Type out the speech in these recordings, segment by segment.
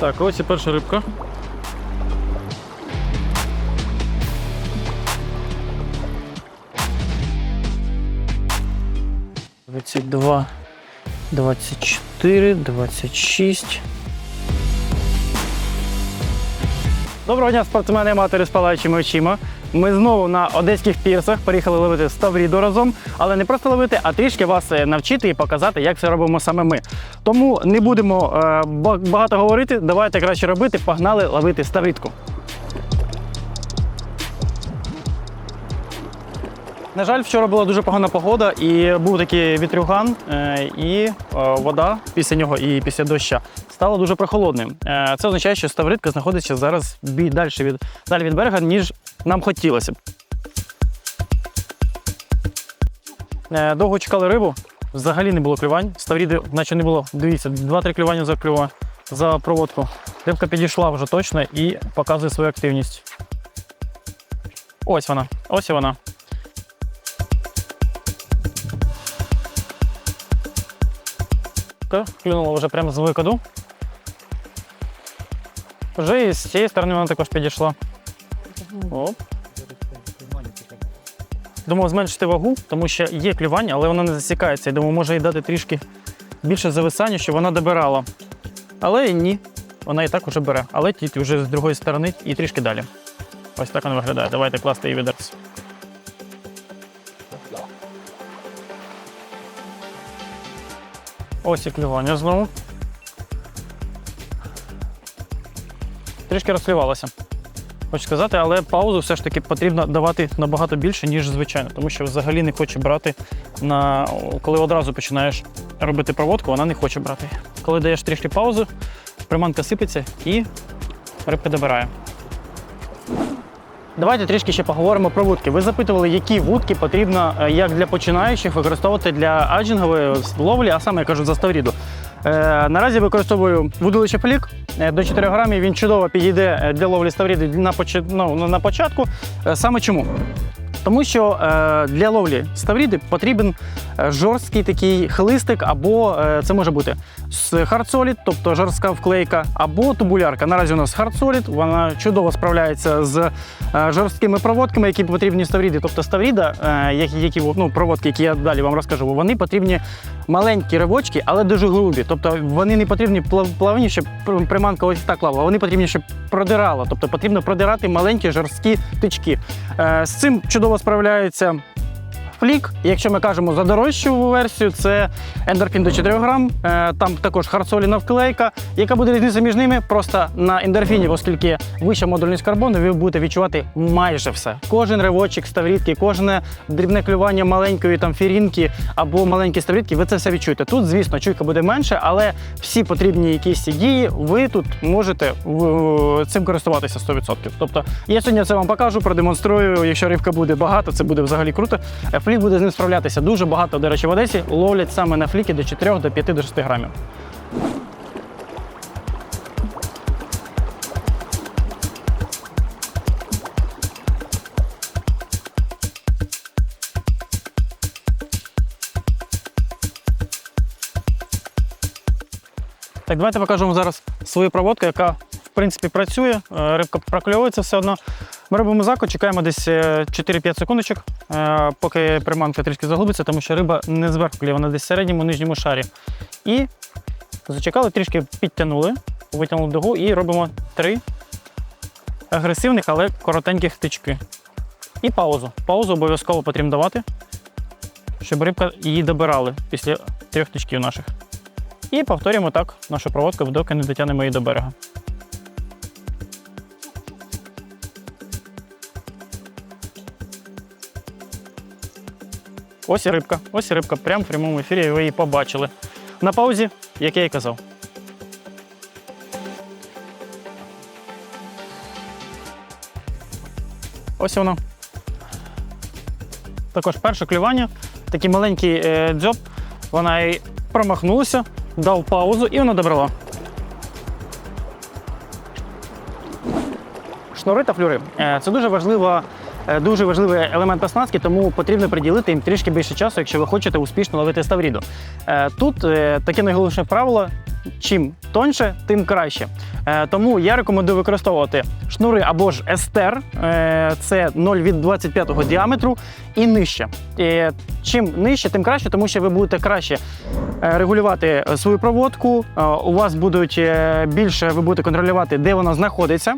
Так, ось і перша рибка. Двадцять два, двадцять чотири, двадцять шість. Доброго дня, спортсмени аматори з палаючими очима. Ми знову на одеських пірсах приїхали ловити ставріду разом, але не просто ловити, а трішки вас е, навчити і показати, як це робимо саме ми. Тому не будемо е, багато говорити. Давайте краще робити. Погнали ловити ставрідку. На жаль, вчора була дуже погана погода і був такий вітрюган, е, і вода після нього і після доща стала дуже прохолодною. Це означає, що ставридка знаходиться зараз далі далі від берега, ніж нам хотілося б. Е, Довго чекали рибу, взагалі не було клювань. Ставріди, наче не було. Дивіться, 2-3 клювання за клюва за проводку. Рибка підійшла вже точно і показує свою активність. Ось вона, ось вона. Клюнула вже прямо з викиду. Вже і з цієї сторони вона також підійшла. Оп. Думав зменшити вагу, тому що є клювання, але воно не засікається. Я думаю, може їй дати трішки більше зависання, щоб вона добирала. Але ні. Вона і так уже бере. Але тільки вже з другої сторони і трішки далі. Ось так воно виглядає. Давайте класти її відерці. Ось і клювання знову. Трішки розклювалося. Хочу сказати, але паузу все ж таки потрібно давати набагато більше, ніж звичайно, тому що взагалі не хоче брати на коли одразу починаєш робити проводку, вона не хоче брати. Коли даєш трішки паузу, приманка сипеться і рибка добирає. Давайте трішки ще поговоримо про вудки. Ви запитували, які вудки потрібно е, як для починаючих використовувати для аджингової ловлі, а саме я кажу за ставріду. Е, наразі використовую вудилище флік е, до 4 грамів. Він чудово підійде е, для ловлі ставріди на, ну, початку. Саме чому? Тому що е, для ловлі ставріди потрібен е, жорсткий такий хлистик, або е, це може бути Hard тобто жорстка вклейка, або тубулярка. Наразі у нас Solid, вона чудово справляється з жорсткими проводками, які потрібні ставріди. Тобто ставріда, які, ну, проводки, які я далі вам розкажу, вони потрібні маленькі ривочки, але дуже грубі. Тобто вони не потрібні плавні, щоб приманка ось так плавала. Вони потрібні, щоб продирала. Тобто потрібно продирати маленькі жорсткі тички. З цим чудово справляється. Флік, якщо ми кажемо за дорожчу версію, це ендорфін до 4 грам. Е, Там також харсоліна вклейка. Яка буде різниця між ними? Просто на ендорфіні, оскільки вища модульність карбону, ви будете відчувати майже все. Кожен ривочок ставрідки, кожне дрібне клювання маленької там фірінки або маленькі ставрідки, ви це все відчуєте. Тут, звісно, чуйка буде менше, але всі потрібні якісь дії ви тут можете цим користуватися 100%. Тобто я сьогодні це вам покажу, продемонструю. Якщо рибка буде багато, це буде взагалі круто. Флік буде з ним справлятися. Дуже багато, до речі, в Одесі ловлять саме на фліки до 4, до 5, до 6 грамів. Так, давайте покажу вам зараз свою проводку, яка в принципі працює. Е, Рибка прокльовується все одно. Ми робимо закид, чекаємо десь е, 4-5 секундочок, е, поки приманка трішки заглубиться, тому що риба не зверху вона десь в середньому нижньому шарі. І зачекали, трішки підтягнули, витягнули дугу і робимо три агресивних, але коротеньких тички. І паузу. Паузу обов'язково потрібно давати, щоб рибка її добирали після трьох тичків наших. І повторюємо так нашу проводку, доки не дотягнемо її до берега. Ось і рибка, ось і рибка, прямо в прямому ефірі ви її побачили. На паузі, як я і казав. Ось воно. Також перше клювання, такий маленький е, дзьоб. Вона і промахнулася, дав паузу і вона добрала. Шнури та флюри. Е, Це дуже важлива. Е, Дуже важливий елемент оснастки, тому потрібно приділити їм трішки більше часу, якщо ви хочете успішно ловити ставріду. Е, Тут е, таке найголовніше правило чим тоньше, тим краще. Тому я рекомендую використовувати шнури або ж естер, це 0 від 25 діаметру і нижче. Чим нижче, тим краще, тому що ви будете краще регулювати свою проводку. у вас будуть більше, ви будете контролювати, де вона знаходиться.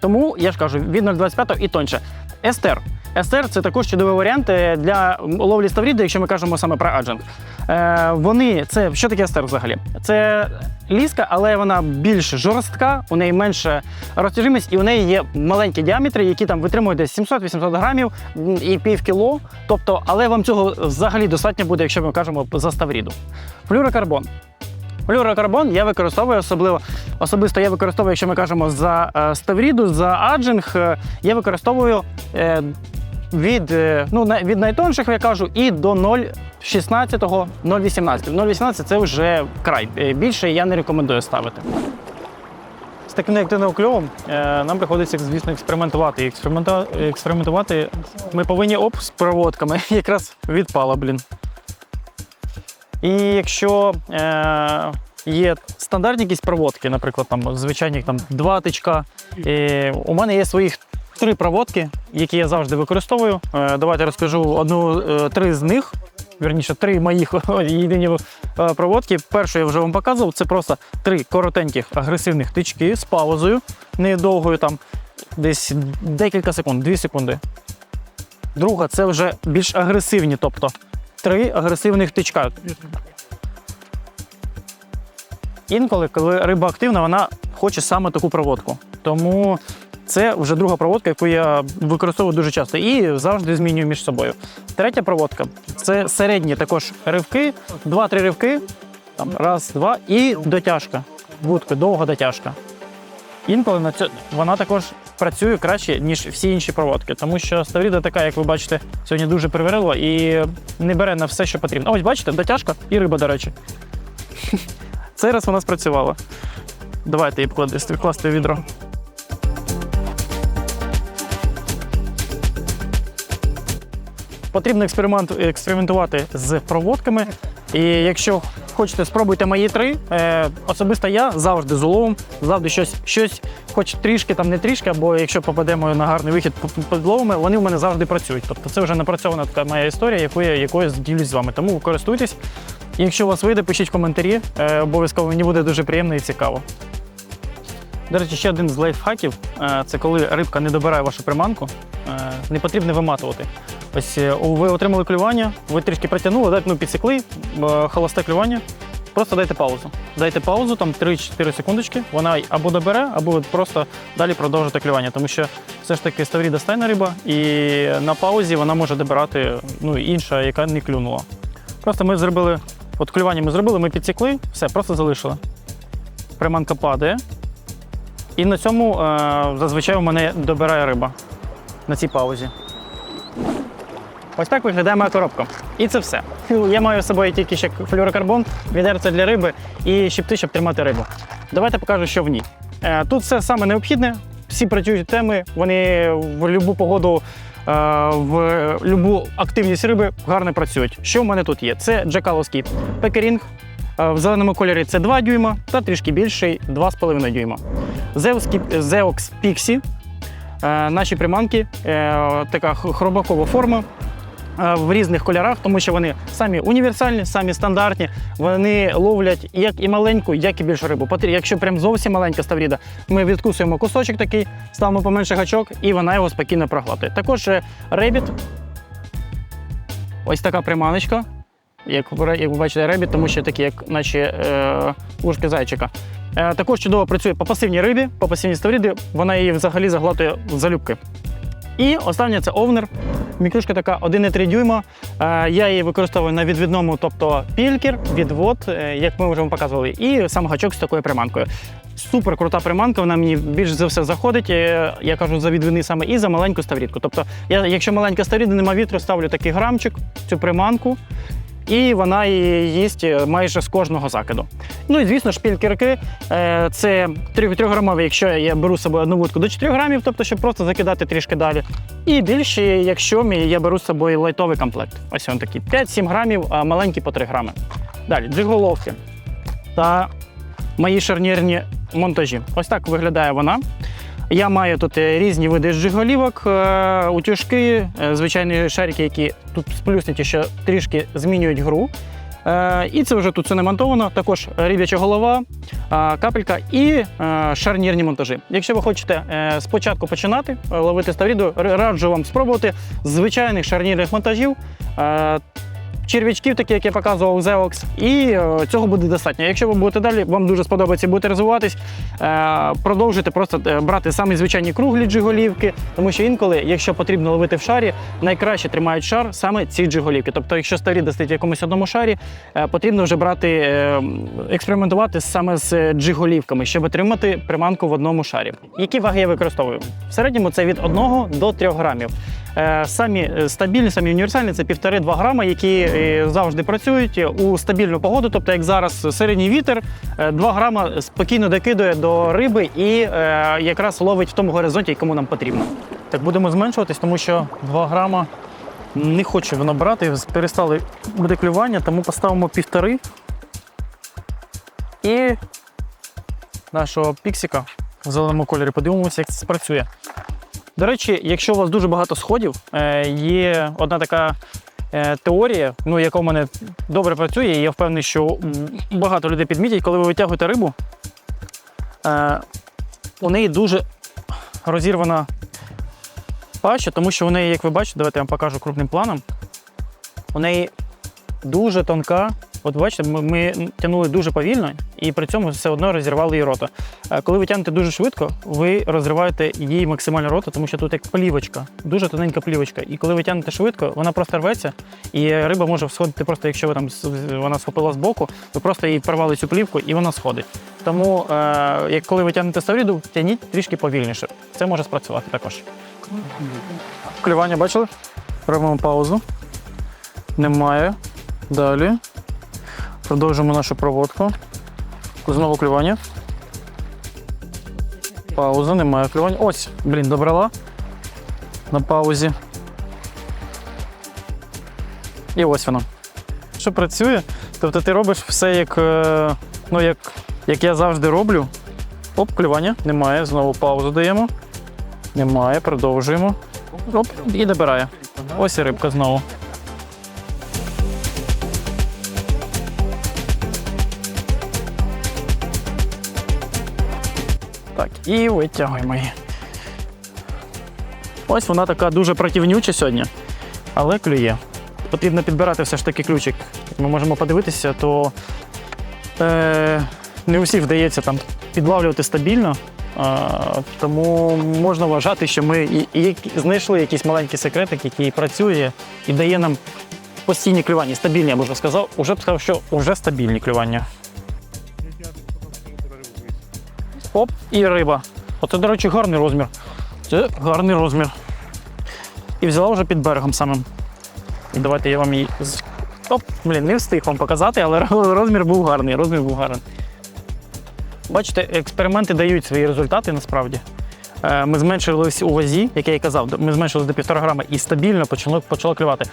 Тому я ж кажу, від 0,25 і тоньше. Естер. Естер це також чудовий варіант для ловлі ставріди, якщо ми кажемо саме про аджинг. Е, вони це що таке естер взагалі? Це ліска, але вона більш жорстка, у неї менша розтяжимість, і у неї є маленькі діаметри, які там витримують десь 700-800 грамів і пів кіло. Тобто, але вам цього взагалі достатньо буде, якщо ми кажемо за ставріду. Флюрокарбон. Флюрокарбон я використовую особливо особисто я використовую, якщо ми кажемо за е, ставріду, за аджинг, е, я використовую е, від, ну, від найтонших, я кажу, і до 0,16, 0,18. 0,18 це вже край. Більше я не рекомендую ставити. З таким неактивним кльовом нам приходиться, звісно, експериментувати. І експериментувати ми повинні оп з проводками. Якраз відпала, блін. І якщо е, є стандартні якісь проводки, наприклад, там звичайні там два тичка, е, у мене є своїх три проводки, які я завжди використовую. Е, давайте розкажу одну, е, три з них. Вірніше, три моїх єдині е, проводки. Першу я вже вам показував. Це просто три коротеньких агресивних тички з паузою, недовгою, там десь декілька секунд, дві секунди. Друга це вже більш агресивні, тобто три агресивних тичка. Інколи, коли риба активна, вона хоче саме таку проводку. Тому це вже друга проводка, яку я використовую дуже часто і завжди змінюю між собою. Третя проводка це середні також ривки, два-три ривки, там раз, два, і дотяжка. Вудки, довга дотяжка. Інколи вона також працює краще, ніж всі інші проводки, тому що ставріда така, як ви бачите, сьогодні дуже привередлива і не бере на все, що потрібно. Ось бачите, дотяжка і риба, до речі. Цей раз вона спрацювала. Давайте її вкласти класти в відро. Потрібно експеримент, експериментувати з проводками. І якщо хочете, спробуйте мої три. Е, особисто я завжди з уловом, завжди щось, щось, хоч трішки, там не трішки, або якщо попадемо на гарний вихід під ловами, вони в мене завжди працюють. Тобто це вже напрацьована така моя історія, яку я, якою ділюсь з вами. Тому користуйтесь. Якщо у вас вийде, пишіть коментарі. Е, обов'язково мені буде дуже приємно і цікаво. До речі, ще один з лайфхаків е, це коли рибка не добирає вашу приманку, е, не потрібно виматувати. Ось е, ви отримали клювання, ви трішки притягнули, ну, підсекли, е, холосте клювання. Просто дайте паузу. Дайте паузу, там 3-4 секундочки. Вона або добере, або просто далі продовжите клювання. Тому що все ж таки ставріда стайна риба, і на паузі вона може добирати ну, інша, яка не клюнула. Просто ми зробили, от клювання ми зробили, ми підсікли, все, просто залишили. Приманка падає. І на цьому е, зазвичай у мене добирає риба на цій паузі. Ось так виглядає моя коробка. І це все. Я маю з собою тільки ще флюорокарбон, відерце для риби і щипти, щоб тримати рибу. Давайте покажу, що в ній. Е, Тут все саме необхідне. Всі працюють теми, вони в будь-яку погоду, е, в будь-яку активність риби гарно працюють. Що в мене тут є? Це джекаловський пекерінг. Е, В зеленому кольорі це 2 дюйма та трішки більший 2,5 дюйма. Zeox Pixie. Е, Наші приманки, е, така хробакова форма в різних кольорах, тому що вони самі універсальні, самі стандартні. Вони ловлять як і маленьку, як і більшу рибу. Якщо прям зовсім маленька ставріда, ми відкусуємо кусочок такий, ставимо поменше гачок, і вона його спокійно проглатує. Також ребіт. Ось така приманочка. Як як ви бачите, ребіт, тому що такі, як наче е, ушки зайчика. Е, також чудово працює по пасивній рибі, по пасивній ставріді, вона її взагалі заглатує залюбки. І останнє це овнер. Мікрушка така 1,3 дюйма. Е, Я її використовую на відвідному, тобто пількер, відвод, е, як ми вже вам показували, і сам гачок з такою приманкою. Супер крута приманка, вона мені більш за все заходить. е, Я кажу за відвідний саме і за маленьку ставрідку. Тобто, я, якщо маленька ставріда, нема вітру, ставлю такий грамчик, цю приманку. І вона її їсть е, майже з кожного закиду. Ну і звісно, шпількерки е, це 3-грамові, якщо я беру з собою одну вудку до 4 грамів, тобто щоб просто закидати трішки далі. І більші, якщо я беру з собою лайтовий комплект. Ось він такий 5-7 грамів, а маленькі по 3 грами. Далі джиголовки та мої шарнірні монтажі. Ось так виглядає вона. Я маю тут е, різні види жиголівок, е, утюжки, е, звичайні шарики, які тут сплюснуті, що трішки змінюють гру. І це вже тут все не монтовано. Також риб'яча голова, капелька і шарнірні монтажі. Якщо ви хочете спочатку починати ловити ставріду, раджу вам спробувати звичайних шарнірних монтажів. Черв'ячків, такі, як я показував Zeox, і е, цього буде достатньо. Якщо ви будете далі, вам дуже сподобається будете розвиватись, е, продовжуйте просто е, брати самі звичайні круглі джиголівки, тому що інколи, якщо потрібно ловити в шарі, найкраще тримають шар саме ці джиголівки. Тобто, якщо старі достають в якомусь одному шарі, потрібно вже брати, експериментувати саме з джиголівками, щоб отримати приманку в одному шарі. Які ваги я використовую? В середньому це від 1 до 3 грамів. Е, Самі е, стабільні, самі універсальні це 1,5-2 грама, які е, завжди працюють у стабільну погоду. Тобто, як зараз середній вітер, е, 2 грама спокійно докидує до риби і якраз ловить в тому горизонті, якому нам потрібно. Так будемо зменшуватись, тому що 2 грама не хоче воно брати, перестали буде клювання, тому поставимо півтори. І нашого піксика в зеленому кольорі подивимося, як це спрацює. До речі, якщо у вас дуже багато сходів, е, є одна така е, теорія, ну, яка у мене добре працює, і я впевнений, що багато людей підмітять, коли ви витягуєте рибу, е, у неї дуже розірвана паща, тому що у неї, як ви бачите, давайте я вам покажу крупним планом. У неї дуже тонка. От бачите, ми, ми тягнули дуже повільно і при цьому все одно розірвали її рота. Е, Коли ви тягнете дуже швидко, ви розриваєте її максимально рота, тому що тут як плівочка, дуже тоненька плівочка. І коли ви тягнете швидко, вона просто рветься, і риба може сходити просто, якщо ви там вона схопила з боку, ви просто їй порвали цю плівку і вона сходить. Тому, е, як коли ви тягнете ставріду, тягніть трішки повільніше. Це може спрацювати також. Клювання бачили? Робимо паузу. Немає. Далі. Продовжуємо нашу проводку. Знову клювання. Пауза, немає клювання. Ось, блін, добрала. На паузі. І ось воно. Що працює? Тобто ти робиш все як, е, ну, як, як я завжди роблю. Оп, клювання. Немає. Знову паузу даємо. Немає, продовжуємо. Оп, і добирає. Ось і рибка знову. Так, і витягуємо її. Ось вона така дуже противнюча сьогодні, але клює. Потрібно підбирати все ж таки ключик. Як ми можемо подивитися, то е, не усіх вдається там підлавлювати стабільно. А, тому можна вважати, що ми і, і знайшли якийсь маленький секретик, який працює і дає нам постійні клювання. Стабільні, я б вже сказав, уже б сказав, що вже стабільні клювання. Оп, і риба. Оце, до речі, гарний розмір. Це гарний розмір. І взяла вже під берегом самим. І давайте я вам її. Оп, блін, не встиг вам показати, але розмір був гарний. Розмір був гарний. Бачите, експерименти дають свої результати насправді. Е, Ми зменшились у вазі, як я і казав, ми зменшились до 1,5 грама і стабільно почало, почало клювати.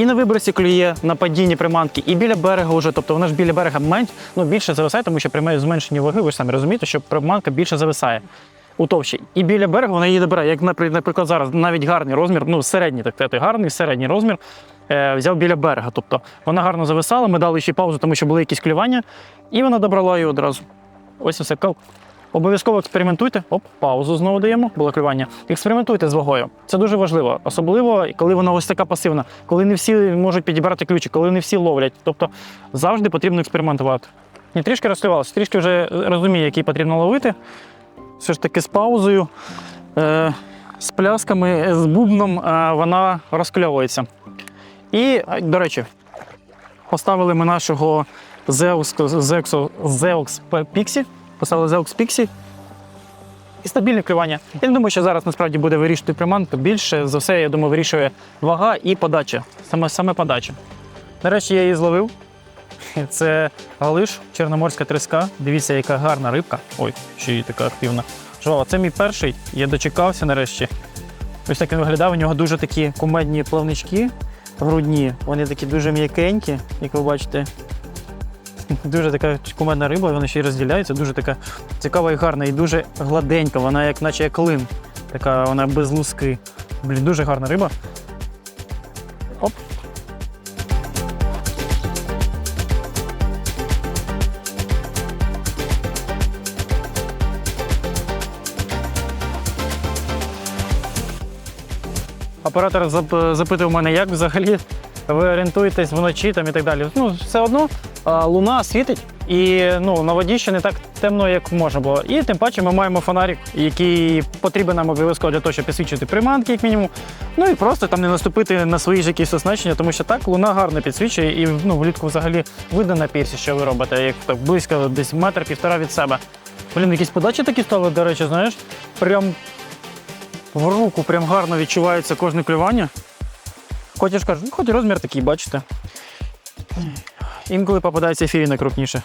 І на вибросі клює, на падінні приманки, і біля берега вже, тобто вона ж біля берега менш, ну, більше зависає, тому що при зменшенні ваги, ви ж самі розумієте, що приманка більше зависає у товщі. І біля берега вона її добирає. Як, наприклад, зараз навіть гарний розмір, ну середній, так гарний середній розмір. Е, взяв біля берега. Тобто вона гарно зависала, ми дали ще паузу, тому що були якісь клювання, і вона добрала її одразу. Ось і все. Кал- Обов'язково експериментуйте. Оп, паузу знову даємо, було клювання. Експериментуйте з вагою. Це дуже важливо, особливо коли вона ось така пасивна, коли не всі можуть підібрати ключі, коли не всі ловлять. Тобто завжди потрібно експериментувати. І трішки розклювалося, трішки вже розумію, який потрібно ловити. Все ж таки з паузою, е, з плясками, з бубном е, вона розкльовується. І, е, до речі, поставили ми нашого Zeus, Zeus, Zeus Pixie, поставили Zeus Pixie і стабільне клювання. Я не думаю, що зараз насправді буде вирішувати приманку. Більше за все, я думаю, вирішує вага і подача. Саме, саме подача. Нарешті я її зловив. Це галиш, чорноморська треска. Дивіться, яка гарна рибка. Ой, ще й така активна. Жвава, це мій перший. Я дочекався нарешті. Ось так він виглядав. У нього дуже такі кумедні плавнички грудні. Вони такі дуже м'якенькі, як ви бачите. Дуже така кумедна риба, вона ще й розділяється, дуже така цікава і гарна, і дуже гладенька, вона як наче як клин. Така вона без луски. Блін, дуже гарна риба. Оп. Оператор зап- запитував мене, як взагалі ви орієнтуєтесь вночі там і так далі. Ну, все одно луна світить, і ну, на воді ще не так темно, як можна було. І тим паче ми маємо фонарик, який потрібен нам обов'язково для того, щоб підсвічувати приманки, як мінімум. Ну і просто там не наступити на свої ж якісь означення, тому що так луна гарно підсвічує, і ну, влітку взагалі видно на пірсі, що ви робите, як так близько, десь метр півтора від себе. Блін, якісь подачі такі стали, до речі, знаєш, прям в руку прям гарно відчувається кожне клювання. Хоч я ж кажу, ну хоч розмір такий, бачите. Інколи попадається фіріни крупніше.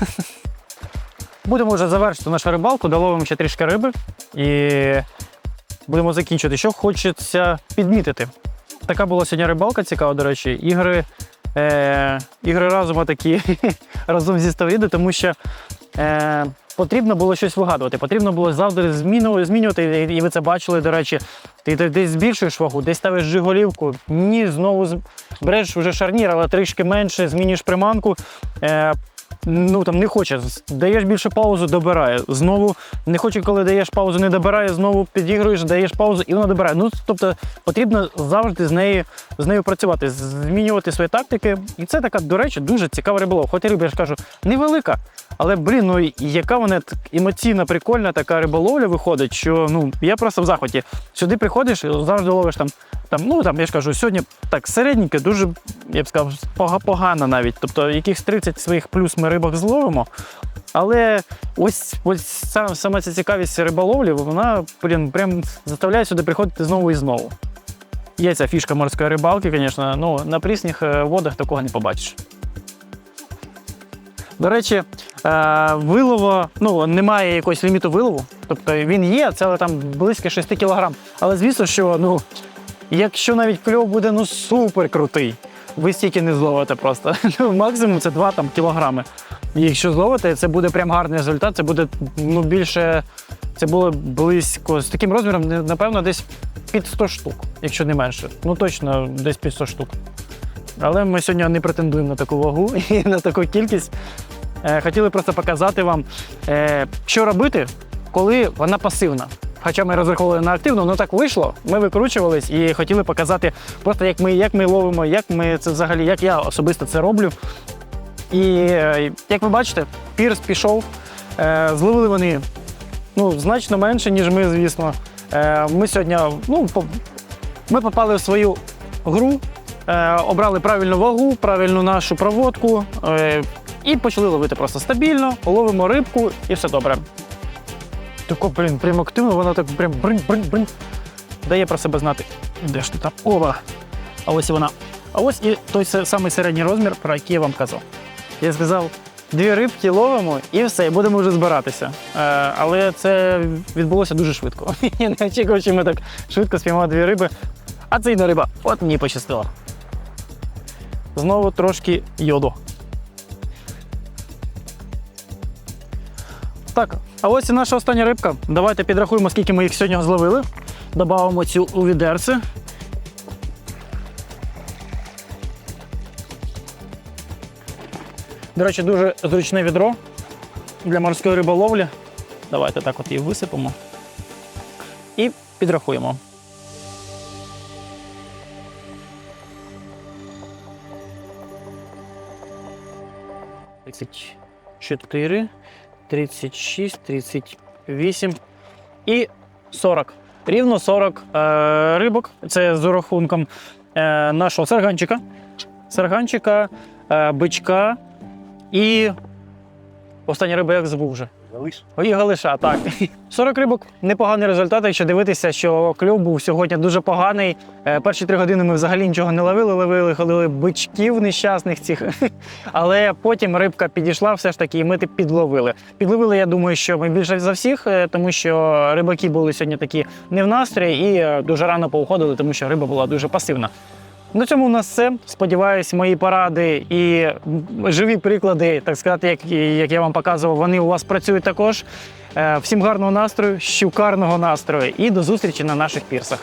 Будемо вже завершити нашу рибалку, доловимо ще трішки риби і будемо закінчувати. Що хочеться підмітити. Така була сьогодні рибалка цікава, до речі. Ігри, е, ігри разом такі разом зі ставіди, тому що е, потрібно було щось вигадувати. Потрібно було завжди змінювати, і ви це бачили, до речі. Ти, десь збільшуєш вагу, десь ставиш жиголівку, ні, знову береш вже шарнір, але трішки менше, змінюєш приманку. Ну там не хоче, даєш більше паузу, добирає. Знову не хоче, коли даєш паузу, не добирає, знову підігруєш, даєш паузу і вона добирає. Ну тобто потрібно завжди з нею, з нею працювати, змінювати свої тактики. І це така, до речі, дуже цікава риболова. Хоч і риба, я ж кажу, невелика. Але блін, ну яка вона емоційна, прикольна така риболовля виходить, що ну я просто в захваті. Сюди приходиш і завжди ловиш там. Там, ну там я ж кажу, сьогодні так середненьке, дуже я б сказав, пога- погано навіть. Тобто якихось 30 своїх плюс ми рибок зловимо. Але ось ось саме, саме ця цікавість риболовлі, вона блін, прям заставляє сюди приходити знову і знову. Є ця фішка морської рибалки, звісно, ну на прісних е, водах такого не побачиш. До речі, е, вилово, ну, немає якогось ліміту вилову. Тобто він є, це там близько 6 кг. Але звісно, що ну, якщо навіть кльов буде ну, супер крутий, ви стільки не зловите просто. Ну, максимум це 2 там, кілограми. І якщо зловите, це буде прям гарний результат. Це буде ну, більше, це було близько з таким розміром, напевно, десь під 100 штук, якщо не менше. Ну точно десь під 100 штук. Але ми сьогодні не претендуємо на таку вагу і на таку кількість. Е, Хотіли просто показати вам, е, що робити, коли вона пасивна. Хоча ми розраховували на активну, але так вийшло. Ми викручувались і хотіли показати просто, як ми, як ми ловимо, як ми це взагалі, як я особисто це роблю. І е, як ви бачите, пірс пішов. Е, Зловили вони ну, значно менше, ніж ми, звісно. Е, Ми сьогодні ну, ми попали в свою гру, обрали правильну вагу, правильну нашу проводку і почали ловити просто стабільно, ловимо рибку і все добре. Тако, блін, прям активно, вона так прям бринь-бринь-бринь. Дає про себе знати. Де ж ти там? Ова! А ось і вона. А ось і той самий середній розмір, про який я вам казав. Я сказав, дві рибки ловимо і все, і будемо вже збиратися. Е, але це відбулося дуже швидко. Я не очікував, що ми так швидко спіймали дві риби. А це не риба. От мені пощастило. Знову трошки йоду. Так, а ось і наша остання рибка. Давайте підрахуємо, скільки ми їх сьогодні зловили. Добавимо цю у відерце. До речі, дуже зручне відро для морської риболовлі. Давайте так от її висипемо. І підрахуємо. Чотири, тридцять шість, тридцять вісім і 40. Рівно 40 е, рибок. Це з урахунком е, нашого серганчика, серганчика, е, бичка і остання риба як збув вже. Галиш? І галиша, так. 40 рибок непоганий результат, якщо дивитися, що кльов був сьогодні дуже поганий. Е, Перші три години ми взагалі нічого не ловили, ловили, ходили бичків нещасних цих. Але потім рибка підійшла все ж таки, і ми підловили. Підловили, я думаю, що ми більше за всіх, е, тому що рибаки були сьогодні такі не в настрої і е, дуже рано поуходили, тому що риба була дуже пасивна. На цьому у нас все. Сподіваюсь, мої поради і живі приклади, так сказати, як, як я вам показував, вони у вас працюють також. Е, Всім гарного настрою, щукарного настрою і до зустрічі на наших пірсах.